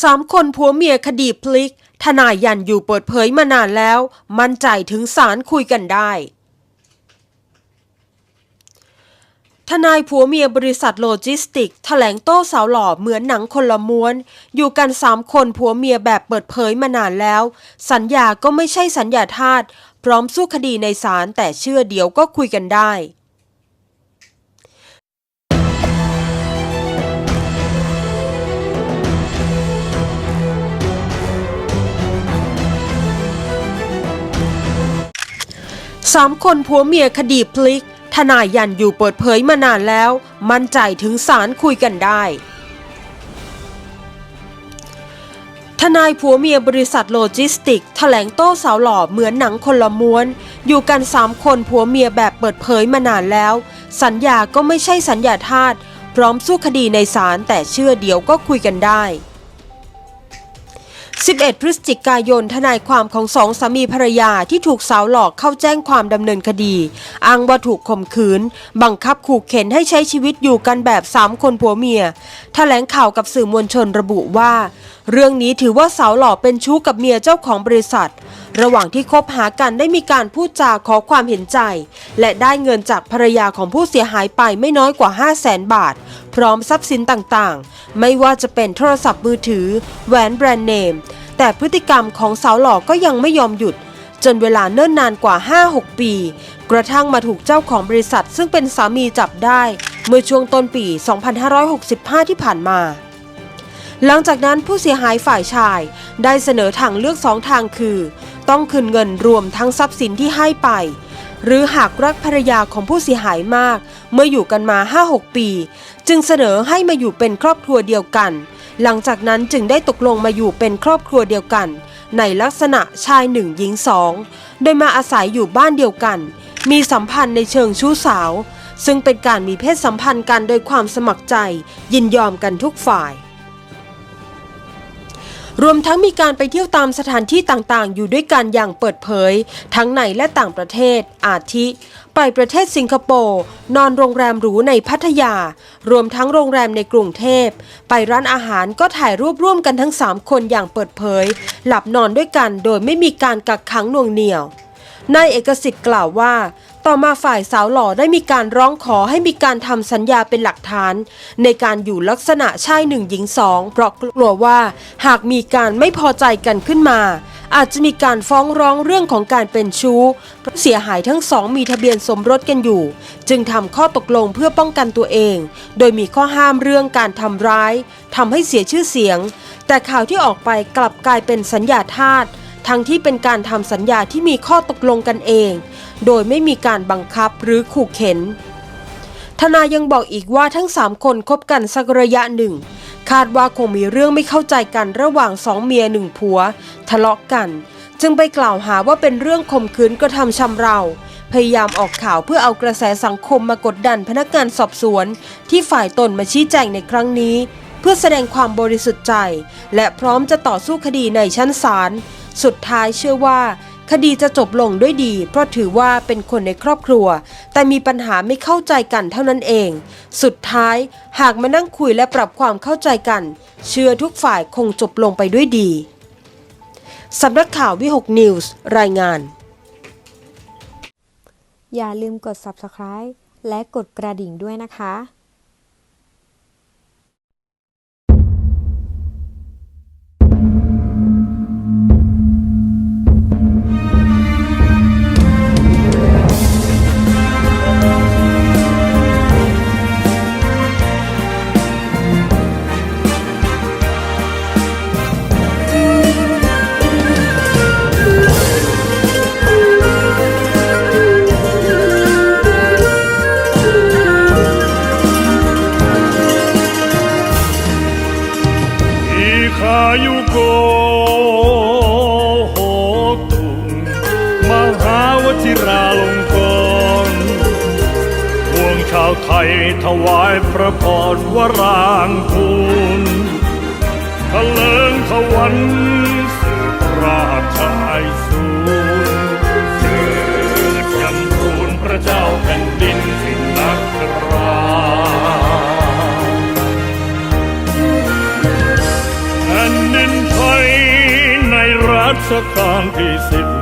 สามคนผัวเมียคดีพลิก ทนายยันอยู่เปิดเผยมานานแล้ว มั่นใจถึงศาลคุยกันได้ทนายผัวเมียบริษัทโลจิสติกแถลงโต้สาวหล่อเหมือนหนังคนละม้วน อยู่กันสามคนผัวเมียแบบเปิดเผยมานานแล้ว สัญญาก็ไม่ใช่สัญญาทาสพร้อมสู้คดีในศาลแต่เชื่อเดี๋ยวก็คุยกันได้ สามคนผัวเมียคดีพลิก ทนายยันอยู่เปิดเผยมานานแล้ว มั่นใจถึงศาลคุยกันได้ ทนายผัวเมียบริษัทโลจิสติก แถลงโต้สาวหล่อเหมือนหนังคนละม้วน อยู่กันสามคนผัวเมียแบบเปิดเผยมานานแล้ว สัญญาก็ไม่ใช่สัญญาทาสพร้อมสู้คดีในศาลแต่เชื่อเดี๋ยวก็คุยกันได้ 11 พฤศจิกายน ทนายความของสองสามีภรรยาที่ถูกสาวหลอกเข้าแจ้งความดำเนินคดี อ้างว่าถูกข่มขืน บังคับขู่เข็นให้ใช้ชีวิตอยู่กันแบบ 3 คนผัวเมียแถลงข่าวกับสื่อมวลชนระบุว่า เรื่องนี้ถือว่าสาวหลอกเป็นชู้กับเมียเจ้าของบริษัท ระหว่างที่คบหากันได้มีการพูดจาขอความเห็นใจ และได้เงินจากภรรยาของผู้เสียหายไปไม่น้อยกว่า 5 0 0แสนบาท พร้อมทรัพย์สินต่างๆ ไม่ว่าจะเป็นโทรศัพท์มือถือ แหวนแบรนด์เนม แต่พฤติกรรมของสาวหล่อก็ยังไม่ยอมหยุด จนเวลาเนิ่นนานกว่า 5-6 ปี กระทั่งมาถูกเจ้าของบริษัทซึ่งเป็นสามีจับได้ เมื่อช่วงต้นปี 2565 ที่ผ่านมาหลังจากนั้นผู้เสียหายฝ่ายชายได้เสนอทางเลือกสองทางคือ ต้องคืนเงินรวมทั้งทรัพย์สินที่ให้ไป หรือหากรักภรรยาของผู้เสียหายมาก เมื่ออยู่กันมา 5-6 ปี จึงเสนอให้มาอยู่เป็นครอบครัวเดียวกัน หลังจากนั้นจึงได้ตกลงมาอยู่เป็นครอบครัวเดียวกัน ในลักษณะชายหนึ่งหญิงสองโดยมาอาศัยอยู่บ้านเดียวกัน มีสัมพันธ์ในเชิงชู้สาว ซึ่งเป็นการมีเพศสัมพันธ์กันโดยความสมัครใจ ยินยอมกันทุกฝ่าย รวมทั้งมีการไปเที่ยวตามสถานที่ต่างๆ อยู่ด้วยกันอย่างเปิดเผย ทั้งในและต่างประเทศ อาทิ ไปประเทศสิงคโปร์นอนโรงแรมหรูในพัทยา รวมทั้งโรงแรมในกรุงเทพ ไปร้านอาหารก็ถ่ายรูปร่วมกันทั้ง 3 คนอย่างเปิดเผย หลับนอนด้วยกันโดยไม่มีการกักขังหน่วงเหนี่ยวนายเอกสิทธิ์กล่าวว่า ต่อมาฝ่ายสาวหล่อได้มีการร้องขอให้มีการทำสัญญาเป็นหลักฐาน ในการอยู่ลักษณะชายหนึ่งหญิงสองเพราะกลัวว่าหากมีการไม่พอใจกันขึ้นมา อาจจะมีการฟ้องร้องเรื่องของการเป็นชู้เพราะเสียหายทั้งสองมีทะเบียนสมรสกันอยู่ จึงทำข้อตกลงเพื่อป้องกันตัวเอง โดยมีข้อห้ามเรื่องการทำร้ายทำให้เสียชื่อเสียง แต่ข่าวที่ออกไปกลับกลายเป็นสัญญาทาสทั้งที่เป็นการทำสัญญาที่มีข้อตกลงกันเอง โดยไม่มีการบังคับหรือขู่เข็นทนายยังบอกอีกว่าทั้งสามคนคบกันสักระยะหนึ่ง คาดว่าคงมีเรื่องไม่เข้าใจกันระหว่างสองเมียหนึ่งผัว ทะเลาะกัน จึงไปกล่าวหาว่าเป็นเรื่องข่มขืนกระทำชำเราพยายามออกข่าวเพื่อเอากระแสสังคมมากดดันพนักงานสอบสวน ที่ฝ่ายตนมาชี้แจงในครั้งนี้ เพื่อแสดงความบริสุทธิ์ใจ และพร้อมจะต่อสู้คดีในชั้นศาลสุดท้ายเชื่อว่า คดีจะจบลงด้วยดี เพราะถือว่าเป็นคนในครอบครัว แต่มีปัญหาไม่เข้าใจกันเท่านั้นเอง สุดท้ายหากมานั่งคุยและปรับความเข้าใจกัน เชื่อทุกฝ่ายคงจบลงไปด้วยดีสำนักข่าววิหกนิวส์รายงาน อย่าลืมกด subscribe และกดกระดิ่งด้วยนะคะ ราลงกรณ์พวงชาวไทยถวายพระพรวรางคูณทะเลิงทวันสืบราชไอสูรเกิดยำทูลพระเจ้าแผ่นดินสิงนักราแผ่นดินไทยในราชกาลที่สิบ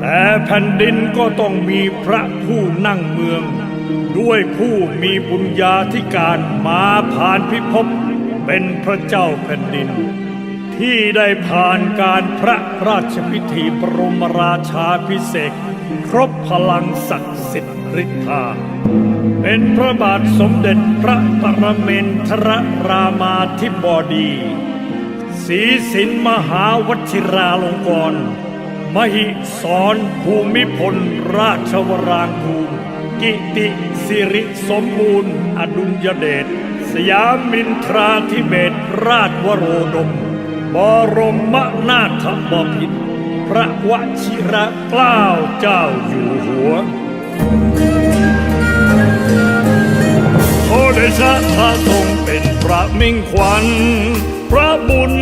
แต่แผ่นดินก็ต้องมีพระผู้นั่งเมือง ด้วยผู้มีบุญญาธิการมาผ่านพิภพเป็นพระเจ้าแผ่นดิน ที่ได้ผ่านการพระราชพิธีบรมราชาพิเศษครบพลังศักดิ์สิทธิ์ฤทธาเป็นพระบาทสมเด็จพระปรเมนทรรามาธิบดีศรีสินมหาวชิราลงกรณ์ มหิสรภูมิพล ราชวรางคูลกิติสิริสมบูรณ์ อดุลยเดชสยามินทราธิเบศราชวโรดม บรมนาถบพิตรพระวชิระเกล้าเจ้าอยู่หัวโอเดชะพระทรงเป็นพระมิ่งขวัญ พระบุญ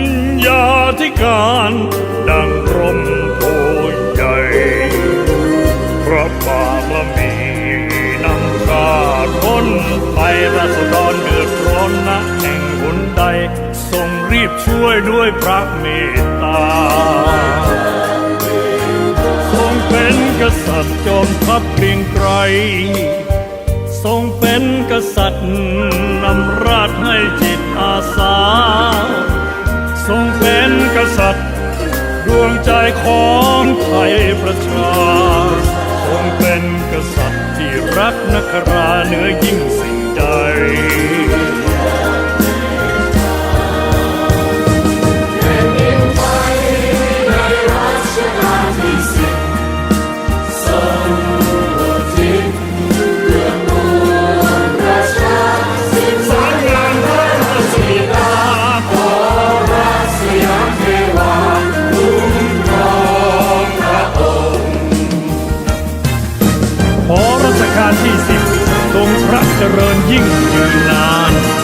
ญาธิการดั รัศดรเดือดร้อนนะแห่งหนใดทรงรีบช่วยด้วยพระเมตตา ทรงเป็นกษัตริย์จอมทัพเกรียงไกรทรงเป็นกษัตริย์นำราชให้จิตอาสา ทรงเป็นกษัตริย์ดวงใจของไทยประชา ทรงเป็นกษัตริย์ที่รักนักราเหนือยิ่งสิ่ง ใดขอรัชกาลที่สิบ ทรงพระเจริญยิ่งยืนนาน